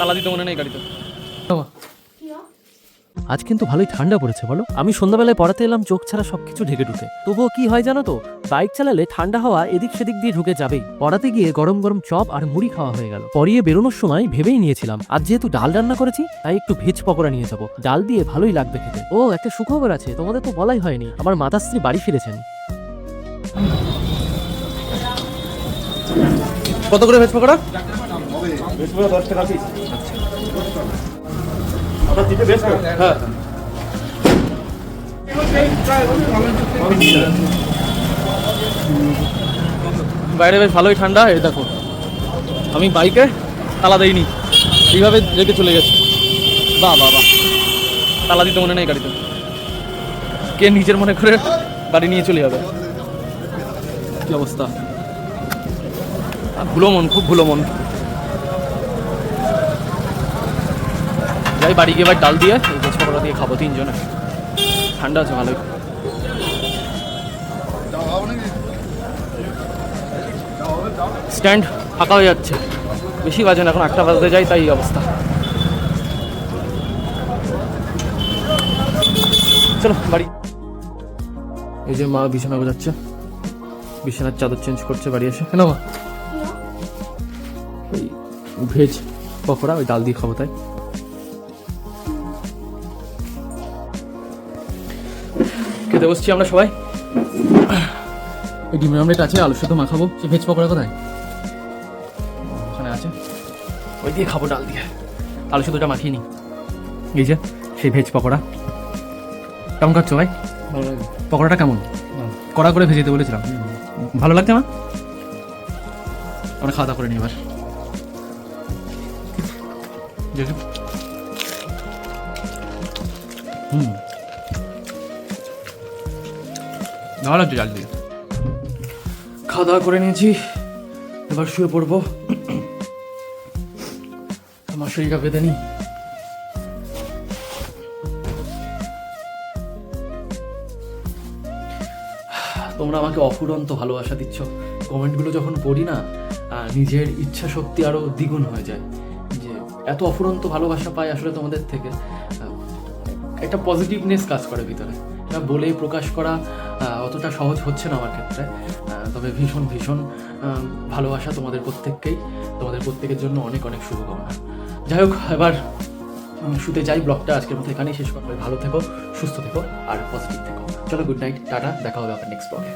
তালা দিতে মনে নেই গাড়িতে। আজ কিন্তু ভালোই ঠান্ডা পড়েছে, বলো। আমি সন্ধ্যাবেলায় পড়াতে এলাম, চোখ ছাড়া সবকিছু ঢেকে ঢুকে। তবুও কি হয় জানো তো? বাইক চালালে ঠান্ডা হওয়া এদিক সেদিক দিয়ে ঢুকে যাবেই। পড়াতে গিয়ে গরম গরম চপ আর মুড়ি খাওয়া হয়ে গেল। পরিয়ে বেরোনোর সময় ভেবেই নিয়েছিলাম, আজ যেহেতু ডাল রান্না করেছি, তাই একটু ভেজ পকোড়া নিয়ে যাব। ডাল দিয়ে ভালোই লাগবে খেতে। ও, একটা সুখবর আছে, তোমাদের তো বলাই হয়নি। আমার মাতাশ্রী বাড়ি ফিরেছেন। কত করে ভেজ পকোড়া? হ্যাঁ বাইরে বেশ ভালোই ঠান্ডা এই দেখো। আমি বাইকে তালা দেইনি। এইভাবে রেখে চলে গেছি। বাহ বাহ বাহ। তালা দিতে মনে নেই গাড়িতে। কে নিজের মনে করে গাড়ি নিয়ে চলে যাবে? কি অবস্থা? ভুলো মন খুব ভুলো মন যাই, বাড়ি গিয়ে এবার ডাল দিয়ে পকোড়া দিয়ে খাব তিনজনে। ঠান্ডা আছে, ভালোই। স্ট্যান্ড ফাঁকা হয়ে যাচ্ছে। বেশি বাজে না, এখন একটা বাজতে যাই তাই অবস্থা। চলো, বাড়ি। এই যে মা বিছানা গোজাচ্ছে বিছানার চাদর চেঞ্জ করছে, বাড়ি এসে। কেন মা? ভেজ পকোড়া ওই ডাল দিয়ে খাব তাই। খেতে বসছি আমরা সবাই। এই ডিমের অমলেট আছে আলু সেদ্ধ মাখাবো। সে ভেজ পকোড়া কোথায়? ওখানে আছে। ওই দিয়ে খাব ডাল দিয়ে। আলু সেদ্ধটা মাখিয়ে নি এই যে সেই ভেজ পকোড়া। কেমন খাচ্ছ ভাই? পকোড়াটা কেমন? কড়া করে ভেজে দিতে বলেছিলাম। ভালো লাগছে না আমরা খাওয়া দাওয়া করে নিই এবার। দেখি। হুম। ভালো লাগছে ডাল দিয়ে। খাওয়া দাওয়া করে নিয়েছি। এবার শুয়ে পড়ব। আমার শরীরটা বেঁধে নি। তোমরা আমাকে অফুরন্ত ভালোবাসা দিচ্ছ। কমেন্টগুলো যখন পড়ি না নিজের ইচ্ছা শক্তি আরও দ্বিগুণ হয়ে যায়। এত অফুরন্ত ভালোবাসা পাই আসলে তোমাদের থেকে। একটা পজিটিভনেস কাজ করে ভিতরে। এটা বলে প্রকাশ করা অতটা সহজ হচ্ছে না আমার ক্ষেত্রে। তবে ভীষণ ভীষণ ভালোবাসা তোমাদের প্রত্যেককেই, তোমাদের প্রত্যেকের জন্য অনেক অনেক শুভকামনা। যাই হোক, এবার শুতে যাই ব্লগটা। আজকের মতো এখানেই শেষ করবে ভালো থেকো, সুস্থ থেকো, আর পজিটিভ থেকো। চলো গুড নাইট টাটা, দেখা হবে আপনার নেক্সট ব্লগে